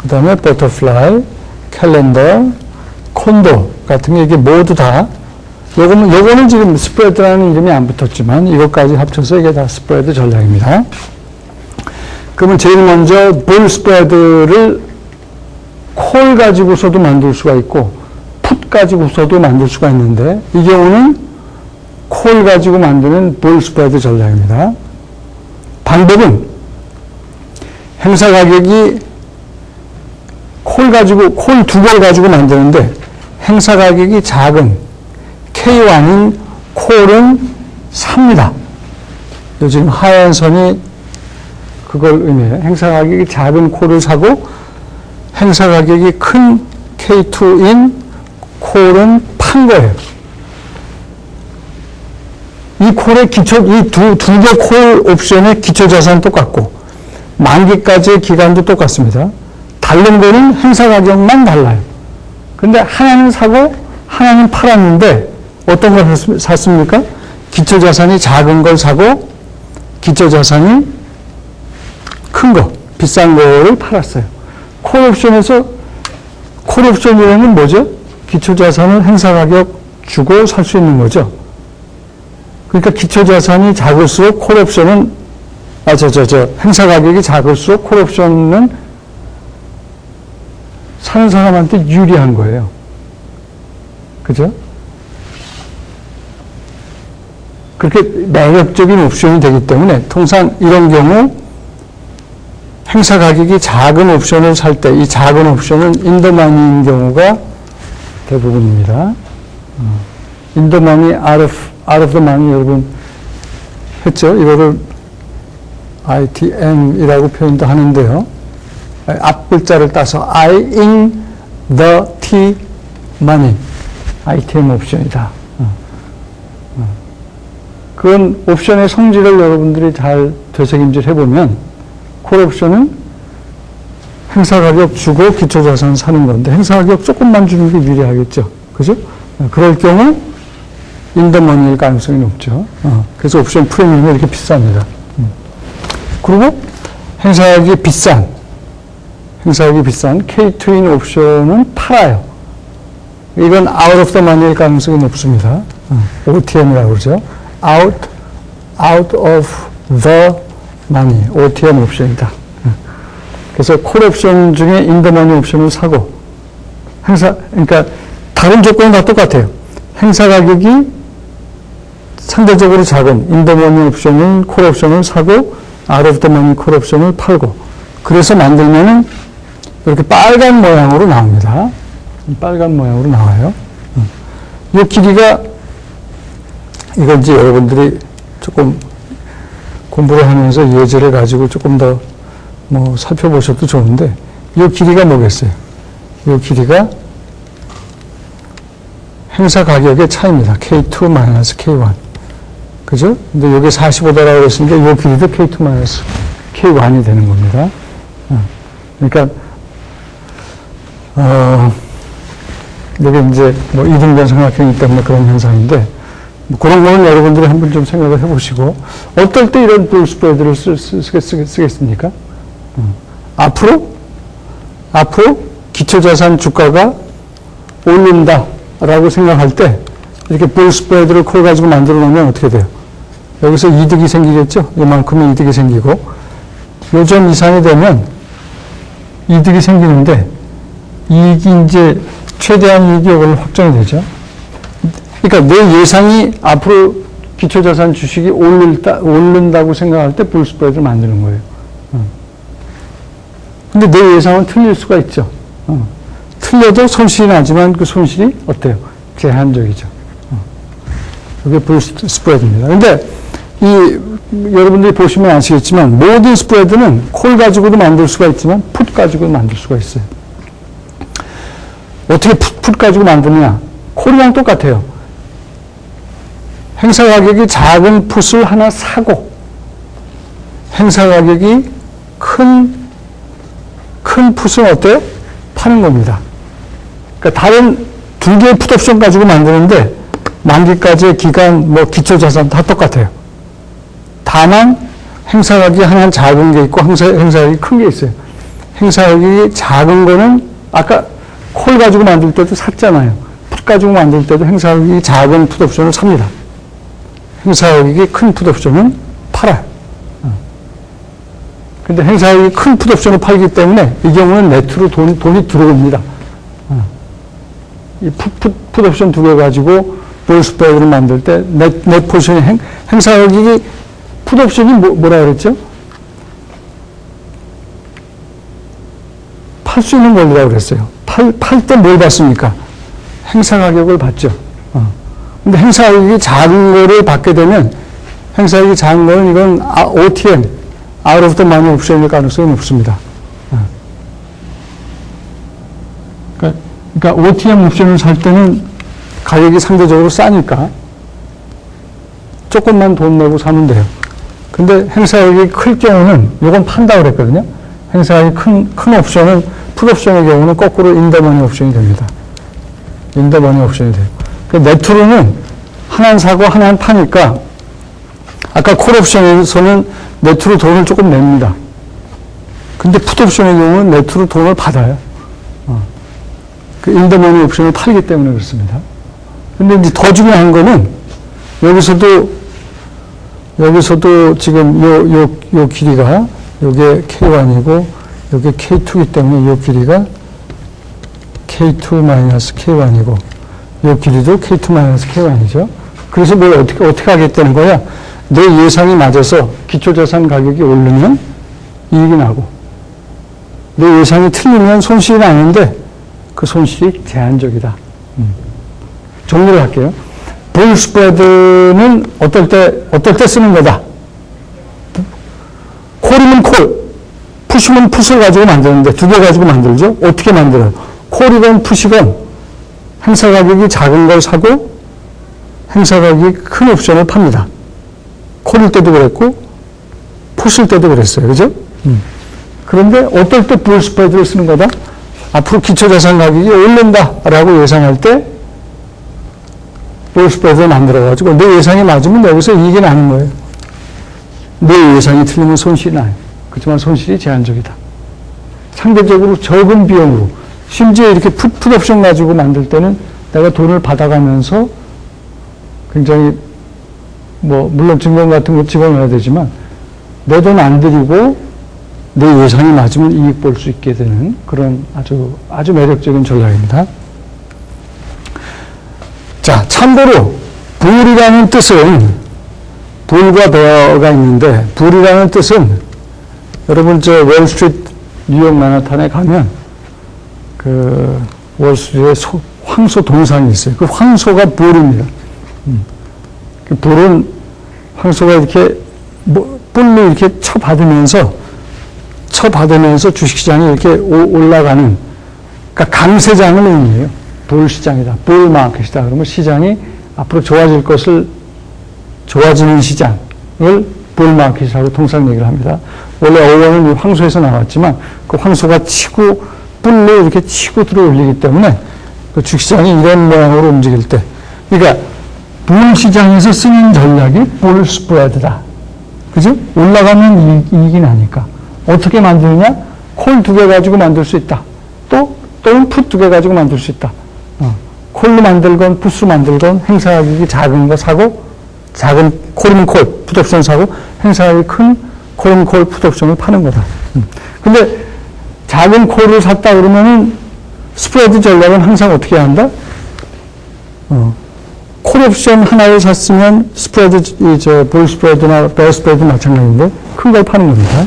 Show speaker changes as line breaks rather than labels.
그 다음에 버터플라이, 캘린더, 콘도 같은 게 이게 모두 다 요거는, 요거는 지금 스프레드라는 이름이 안 붙었지만 이것까지 합쳐서 이게 다 스프레드 전략입니다. 그러면 제일 먼저 볼 스프레드를 콜 가지고서도 만들 수가 있고 풋 가지고서도 만들 수가 있는데 이 경우는 콜 가지고 만드는 볼 스프레드 전략입니다. 방법은 행사 가격이 콜 가지고 콜두 개를 가지고 만드는데 행사 가격이 작은 K1인 콜은 삽니다. 요즘 하얀 선이 그걸 의미해요. 행사 가격이 작은 콜을 사고 행사 가격이 큰 K2인 콜은 판 거예요. 이 콜의 기초, 이 두, 두 개 콜 옵션의 기초 자산은 똑같고, 만기까지의 기간도 똑같습니다. 다른 거는 행사 가격만 달라요. 근데 하나는 사고, 하나는 팔았는데, 어떤 걸 샀습니까? 기초 자산이 작은 걸 사고, 기초 자산이 큰 거, 비싼 거를 팔았어요. 콜 옵션에서, 콜 옵션이라는 뭐죠? 기초 자산을 행사 가격 주고 살 수 있는 거죠. 그러니까 기초 자산이 작을수록 콜 옵션은 아 저 저 저 행사 가격이 작을수록 콜 옵션은 사는 사람한테 유리한 거예요. 그죠? 그렇게 매력적인 옵션이 되기 때문에 통상 이런 경우 행사 가격이 작은 옵션을 살 때 이 작은 옵션은 인더마니인 경우가 대부분입니다. 인더마니 out of, out 여러분 했죠? 이거를 ITM이라고 표현도 하는데요. 앞 글자를 따서 I in the T money ITM 옵션이다. 그건 옵션의 성질을 여러분들이 잘 되새김질 해보면 콜 옵션은 행사 가격 주고 기초 자산 사는 건데 행사 가격 조금만 주는 게 유리하겠죠. 그죠? 그럴 경우 인더머니일 가능성이 높죠. 어, 그래서 옵션 프리미엄이 이렇게 비쌉니다. 음. 그리고 행사하기 비싼, 행사하기 비싼 K2인 옵션은 팔아요. 이건 out of the money일 가능성이 높습니다. 어, OTM이라고 그러죠. out, out of the money, OTM 옵션이다. 어. 그래서 콜 옵션 중에 인더머니 옵션을 사고 행사, 그러니까 다른 조건은 다 똑같아요. 행사 가격이 상대적으로 작은 인더머니 옵션을 콜 옵션을 사고 아웃 오브 더 머니 콜 옵션을 팔고 그래서 만들면은 이렇게 빨간 모양으로 나옵니다. 빨간 모양으로 나와요. 이 길이가 이건 이제 여러분들이 조금 공부를 하면서 예제를 가지고 조금 더 뭐 살펴보셔도 좋은데 이 길이가 뭐겠어요? 이 길이가 행사 가격의 차이입니다. K2-K1. 그죠? 근데 여기 45도라고 했으니까 이 길이도 K2-K1이 되는 겁니다. 어. 그러니까, 어, 이게 이제 뭐 이등변 삼각형이기 때문에 그런 현상인데, 뭐 그런 거는 여러분들이 한번 좀 생각을 해보시고, 어떨 때 이런 볼 스프레드를 쓰, 쓰, 쓰, 쓰겠습니까? 어. 앞으로, 앞으로 기초자산 주가가 오른다. 라고 생각할 때 이렇게 볼 스프레드를 콜 가지고 만들어 놓으면 어떻게 돼요? 여기서 이득이 생기겠죠? 이만큼의 이득이 생기고 요점 이상이 되면 이득이 생기는데 이익이 이제 최대한 이익이 이걸로 확정이 되죠. 그러니까 내 예상이 앞으로 기초자산 주식이 오른다, 오른다고 생각할 때볼 스프레드를 만드는 거예요. 근데 내 예상은 틀릴 수가 있죠. 틀려도 손실이 나지만 그 손실이 어때요? 제한적이죠. 이게 불 스프레드입니다. 근데 이 여러분들이 보시면 아시겠지만 모든 스프레드는 콜 가지고도 만들 수가 있지만 풋 가지고도 만들 수가 있어요. 어떻게 풋, 풋 가지고 만드냐? 콜이랑 똑같아요. 행사 가격이 작은 풋을 하나 사고 행사 가격이 큰, 큰 풋은 어때요? 파는 겁니다. 그러니까 다른 두 개의 풋옵션 가지고 만드는데 만기까지의 기간, 뭐 기초자산 다 똑같아요. 다만 행사각이 하나는 작은 게 있고 행사, 행사각이 큰 게 있어요. 행사하기 작은 거는 아까 콜 가지고 만들 때도 샀잖아요. 풋 가지고 만들 때도 행사하기 작은 풋옵션을 삽니다. 행사하기 큰 풋옵션은 팔아요. 어. 근데 행사하기 큰 풋옵션을 팔기 때문에 이 경우는 네트로 돈, 돈이 들어옵니다. 어. 이 풋, 풋, 풋옵션 두 개 가지고 볼스프레드를 만들 때 넷, 넷 포션이 행, 행사하기 풋옵션이 뭐, 뭐라 그랬죠? 팔 수 있는 권리라고 그랬어요. 팔, 팔 때 뭘 받습니까? 행사 가격을 받죠. 어. 근데 행사 가격이 작은 거를 받게 되면 행사 가격이 작은 거는 이건 아, OTM, out of the money 옵션일 가능성이 높습니다. 어. 그러니까, 그러니까 OTM 옵션을 살 때는 가격이 상대적으로 싸니까 조금만 돈 내고 사면 돼요. 근데 행사액이 클 경우는 이건 판다 그랬거든요. 행사액이 큰, 큰 옵션은 풋옵션의 경우는 거꾸로 인더머니 옵션이 됩니다. 인더머니 옵션이 돼요. 그 네트로는 하나는 사고 하나는 파니까 아까 콜옵션에서는 네트로 돈을 조금 냅니다. 근데 풋옵션의 경우는 네트로 돈을 받아요. 어. 그 인더머니 옵션을 팔기 때문에 그렇습니다. 근데 이제 더 중요한 거는 여기서도 여기서도 지금 요, 요, 요 길이가 요게 K1이고 요게 K2이기 때문에 요 길이가 K2-K1이고 요 길이도 K2-K1이죠. 그래서 뭘 어떻게, 어떻게 하겠다는 거야? 내 예상이 맞아서 기초자산 가격이 오르면 이익이 나고 내 예상이 틀리면 손실이 나는데 그 손실이 제한적이다. 음. 정리를 할게요. 볼 스프레드는 어떨 때, 어떨 때 쓰는 거다. 콜이면 콜, 푸시면 풋을 가지고 만드는데 두 개 가지고 만들죠? 어떻게 만들어요? 콜이건 푸시건 행사 가격이 작은 걸 사고 행사 가격이 큰 옵션을 팝니다. 콜일 때도 그랬고 푸실 때도 그랬어요. 그죠? 음. 그런데 어떨 때볼 스프레드를 쓰는 거다? 앞으로 기초자산 가격이 오른다라고 예상할 때 볼스프레드를 만들어가지고 내 예상이 맞으면 여기서 이익이 나는 거예요. 내 예상이 틀리면 손실이 나요. 그렇지만 손실이 제한적이다. 상대적으로 적은 비용으로 심지어 이렇게 풋, 풋 옵션 가지고 만들 때는 내가 돈을 받아가면서 굉장히 뭐 물론 증권 같은 거 집어넣어야 되지만 내 돈 안 들이고 내 예상이 맞으면 이익 볼 수 있게 되는 그런 아주 아주 매력적인 전략입니다. 자, 참고로 불이라는 뜻은 불과 베어가 있는데 불이라는 뜻은 여러분 저 월스트리트 뉴욕 만하탄에 가면 그 월스트리트에 소, 황소 동상이 있어요. 그 황소가 불입니다. 음. 그 불은 황소가 이렇게 뭐, 뿔로 이렇게 쳐받으면서 쳐받으면서 주식시장에 이렇게 오, 올라가는 그러니까 강세장을 의미해요. 불 시장이다. 불 마켓이다. 그러면 시장이 앞으로 좋아질 것을 좋아지는 시장을 불 마켓이라고 통상 얘기를 합니다. 원래 어원은 황소에서 나왔지만 그 황소가 치고 뿔로 이렇게 치고 들어 올리기 때문에 그 주식시장이 이런 모양으로 움직일 때 그러니까 불시장에서 쓰는 전략이 불 스프레드다. 그죠? 올라가면 이익, 이 나니까. 어떻게 만드느냐? 콜 두 개 가지고 만들 수 있다. 또, 또는 풋 두 개 가지고 만들 수 있다. 어. 콜로 만들건 풋으로 만들건 행사가격이 작은 거 사고 작은 콜이면 콜, 풋옵션 사고 행사가격이 큰 콜이면 콜, 풋옵션을 파는 거다. 음. 근데 작은 콜을 샀다 그러면은 스프레드 전략은 항상 어떻게 한다? 어. 콜 옵션 하나를 샀으면 스프레드, 이, 저, 볼 스프레드나 베어 스프레드 마찬가지인데 큰 걸 파는 겁니다.